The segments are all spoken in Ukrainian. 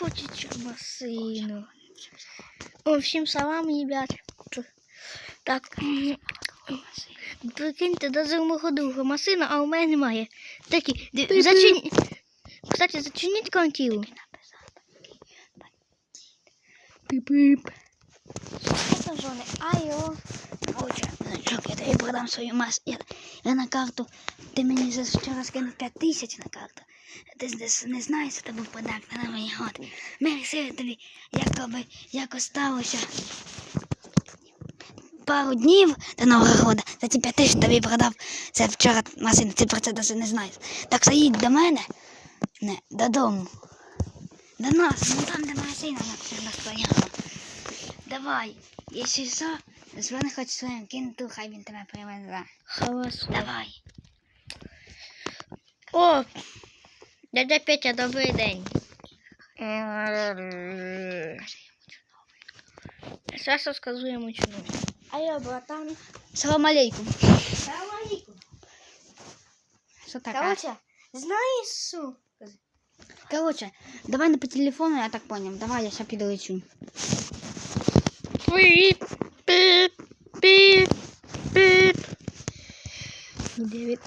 хочеться машину. В общем, салам, ребят. Так. Прикиньте, даже у мого друга машина, а у мене немає. Такі, ди- Кстати, зачиніть. Это жены. Айо. Короче, значок, я тобі продам свою масу. Я, я на карту. Ти мені за вчора скинув 5 тисяч на карту. Ти ж не, знаєш, що це був подарок на Новий год. Ми вирішили тобі, якоби, як сталося пару днів до Нового року. За ці 5 тисяч тобі продав. Це вчора машина, ти про це навіть не знаєш. Так що їдь до мене, не, додому. До нас, ну там, де машина навсегда стояла. Давай, якщо що, дзвони хоч своїм кінту, хай він тебе привезе. Хорошо. Давай. О, дядя Петя, добрий день. Зараз розкажу йому чому. Алло, братан. Салам алейкум. Салам алейкум. Що таке? Короче, знаєш що? Короче, давай не по телефону, я так понял. Давай, я сейчас перелечу. Пип, пип, пип, пип. Девять.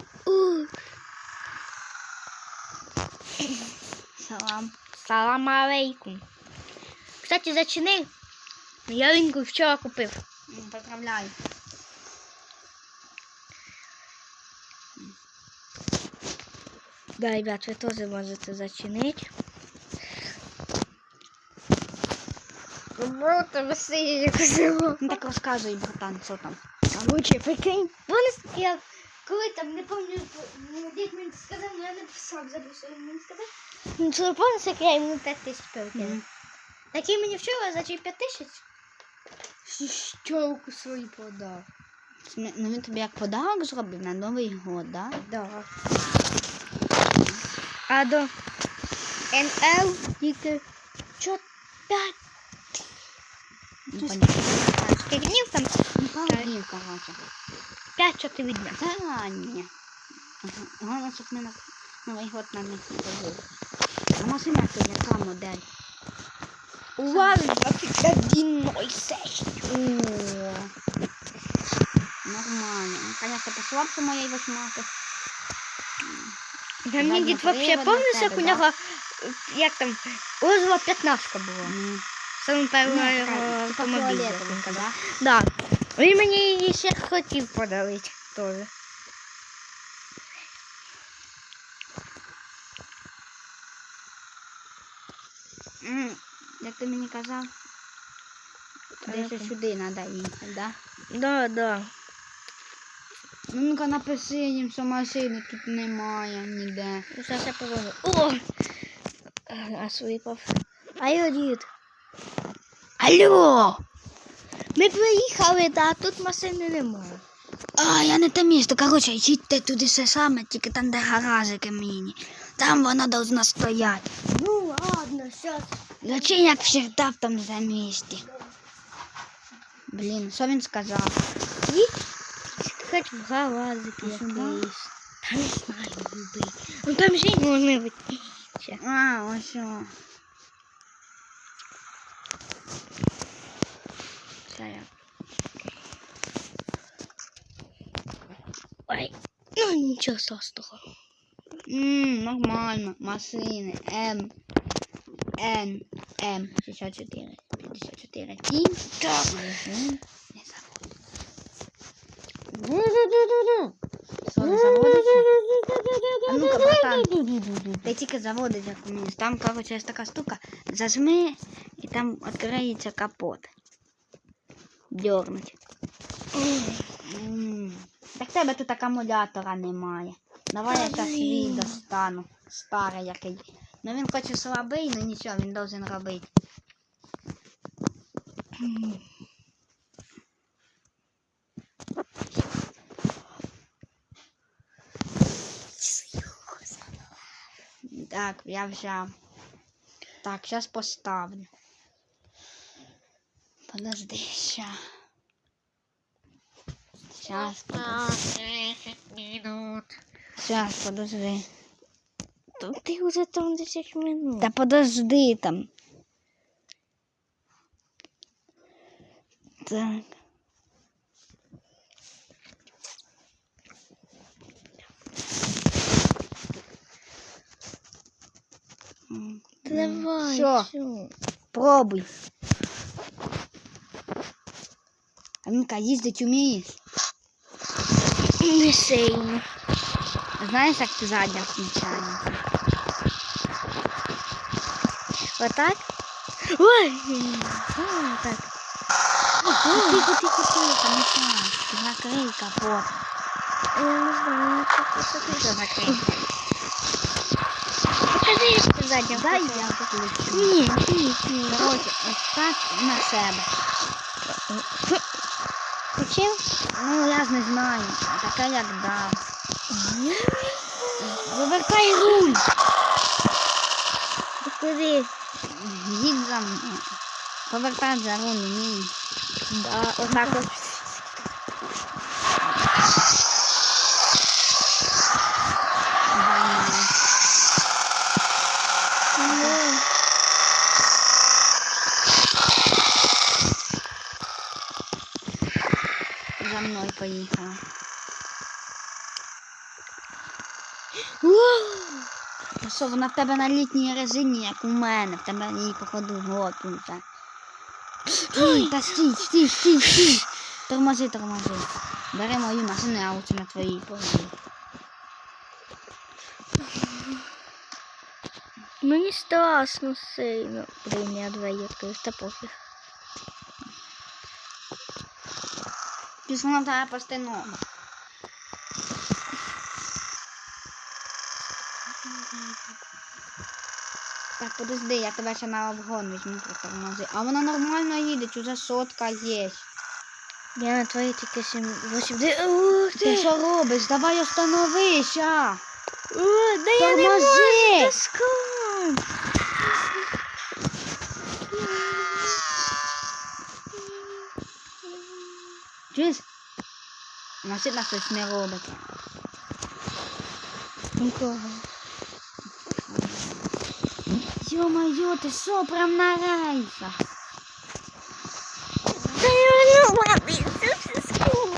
Салам. Салам алейкум. Кстати, зачини. Я ринку вчора купив. Поздравляю. Да, ребят, вы тоже можете зачинить. Круто, ви сидите. Ну так розказуй, братан, що там. Короче, прикинь. Помнишь, я коли там, не помню, ну, дід мені сказав, ну, я написав, що він сказав. Ну, як я йому 5 тисяч перекинув? Такий мені вчора за ці 5 тисяч. Щелку свою подав. Ну він тобі як подарок зробив на Новий год, да? Да. А до НЛ тільки чо 5 Ну, понятно. скільки днів там? Ну, пару днів, короче. 5 4 дня. Та ні. Головне, щоб ми на Новий год на них не ходили. А машина це яка модель? УАЗ 2106. О, нормально. Ну, конечно, послабше моєї восьмерки. Да Ладно, дід вообще привода помниш, як у нього, е, як там, Озова 15 була. Ну, Саме ну, типа автомобіль. фіолетовенька, да? Да. Він мені її ще хотів подарити теж. М, Як ти мені казав, десь Яку? сюди треба їхати, да? Да, да. Ну, ну-ка напиши їм, що машини тут немає ніде. Зараз я позвоню. О! Аж випав. Алло, дід. Алло! Ми приїхали, да, тут машини немає. А, я не те місто. Коротше, їдьте туди все саме, тільки там, де гаражики міні. Там вона должна стояти. Ну ладно, сейчас. Зачем як завжди в тому за місті? Блін, що він сказав? Хоть в сюди? якийсь. Та не знаю, любий. Ну там же можна вийти. А, ось. Що. Це я. Ой, ну нічого страшного. Ммм, нормально. Машини. М. Н. М. 64. 54. Ті. Так. Мгм. Не заводиться. Що, не заводиться? А ну-ка, братан. Ти тільки заводить як вниз. Там, короче, є така штука. Зажми, і там відкриється капот. Дьорнуть. Так тебе тут акумулятора немає. Давай я зараз свій достану. Старий який. Ну він хоче слабий, ну нічого, він должен робити. Так, я взяв. Так, сейчас поставлю. Подожди, ща. Сейчас, подожди. Сейчас, подожди. Тут ты уже там 10 минут. Да подожди там. Так. Давай. Все. Пробуй. А ну-ка, їздить вмієш? Не сильно. Знаєш, як ти задня включається? Отак? Ой. А, так. Тихо, тихо, тихо, не так. Закрий капот. Я не знаю, як це посадити. Що закрий? Покажи, як ти задня Дай посадила. я включу. Ні, ні, ні. Короче, ось так на себе. Включив? Ну, я не знаю. Така як да. Вивертай руль. Куди? Їдь за мною. Повертай за руль, Ні. Да, отак от. За мною. Ну, За мною поїхала. Та що, вона в тебе на літній резині, як у мене, в тебе її походу уже. Ой, та стій, стій, стій, стій. Тормози, тормози. Бери мою машину, я лучше на твоїй поїду. Мені страшно сильно. Блін, я відкрив, та пофіг. Піш вона в тебе постійно. Так, подожди, я тебе ще на обгон візьму притормози. А вона нормально їде, уже сотка є. Я на твої тільки 7, 8, 9. Ух Ти ти! що робиш? Давай остановися. О, да я не можу. Машина щось не робить. Нікого. Ё-моё, ти що, прям на рейсах? Та я не можу доскон.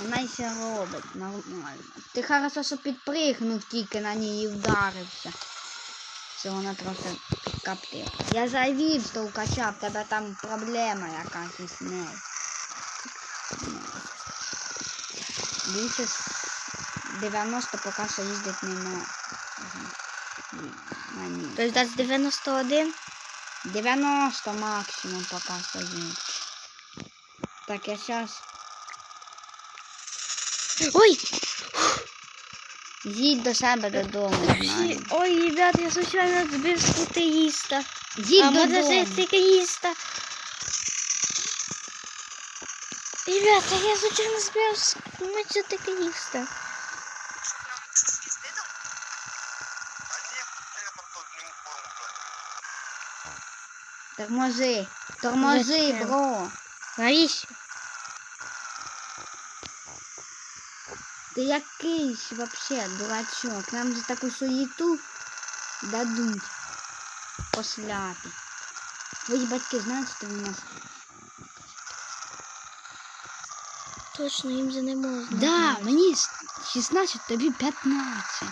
Вона ще робить нормально. Ти хорошо, що підпригнув тільки на ній і вдарився. Все, вона трохи підкоптила. Я завів стовкача, в тебе там проблема якась із нею. Більше 90 поки що їздить не може. На ній. Тобто десь 91? 90 максимум пока що їздить. Так, я сейчас Ой! їдь до себе додому. Ой, ребят, я случайно збив скутеїста. Їдь а додому. мотоцикліста. Ребята, я случайно збив с- мотоцикліста. Тормози. Тормози, Зачем? бро. Навіщо? Ти якийсь вообще дурачок. Нам за таку суєту дадуть посляти. Твої батьки знають, що ти в нас. Точно, їм же не можна. Да, мені 16, тобі 15.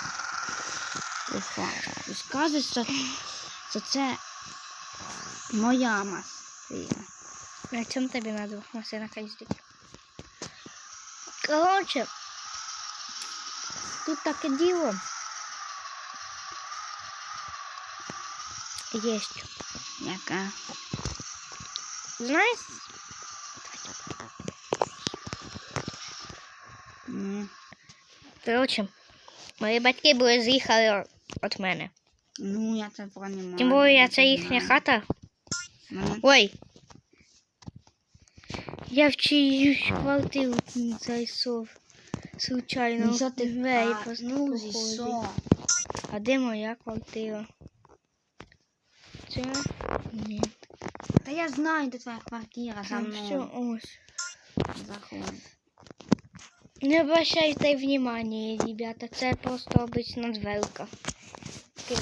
Ти факт. Ти скажеш, що, що це моя машина. На чому тобі на двох машинах їздити? Короче, тут таке діло. Єсть. Яка? Знаєш, Ну, короче, мої батьки були з'їхали від мене. ну я це понимаю. Тим більше, я це їхня хата. Мене Ой. Я в чиюсь квартиру зайшов. Случайно. Ну, що ти двері ну, зійшов. А де моя квартира? Це? Ні. Та я знаю, де твоя квартира за Там все ось. Заходь. Не обращайте внимания, ребята. Це просто обична дверка.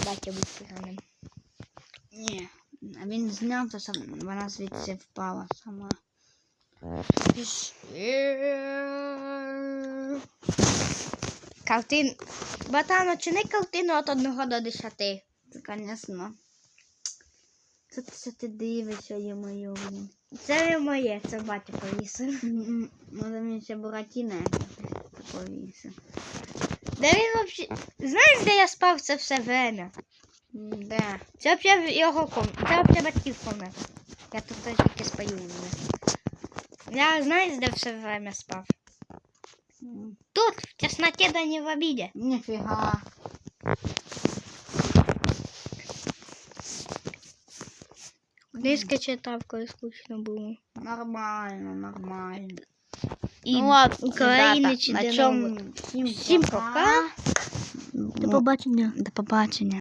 Батя був поганим. Ні, він зняв, то сам, вона звідси впала сама. Картин. Батано, чини картину від 1 до 10. Звісно. Це, це ти дивишся, є моє. Це не моє, це батя повісив. Може мені ще Буратіна повісив. Де він вообще. Знаєш, де я спав це все время? Де? Це взагалі його комната. Це взагалі батьків комната. Я тут теж тільки спаю вже. Я знаєш, де все время спав? Тут, в тесноте, да не в обиде. Нифига. Книжки читав, коли скучно було. Нормально, нормально. І Ну ладно, Україна чи на чому всім Всім пока. пока. До побачення. До побачення.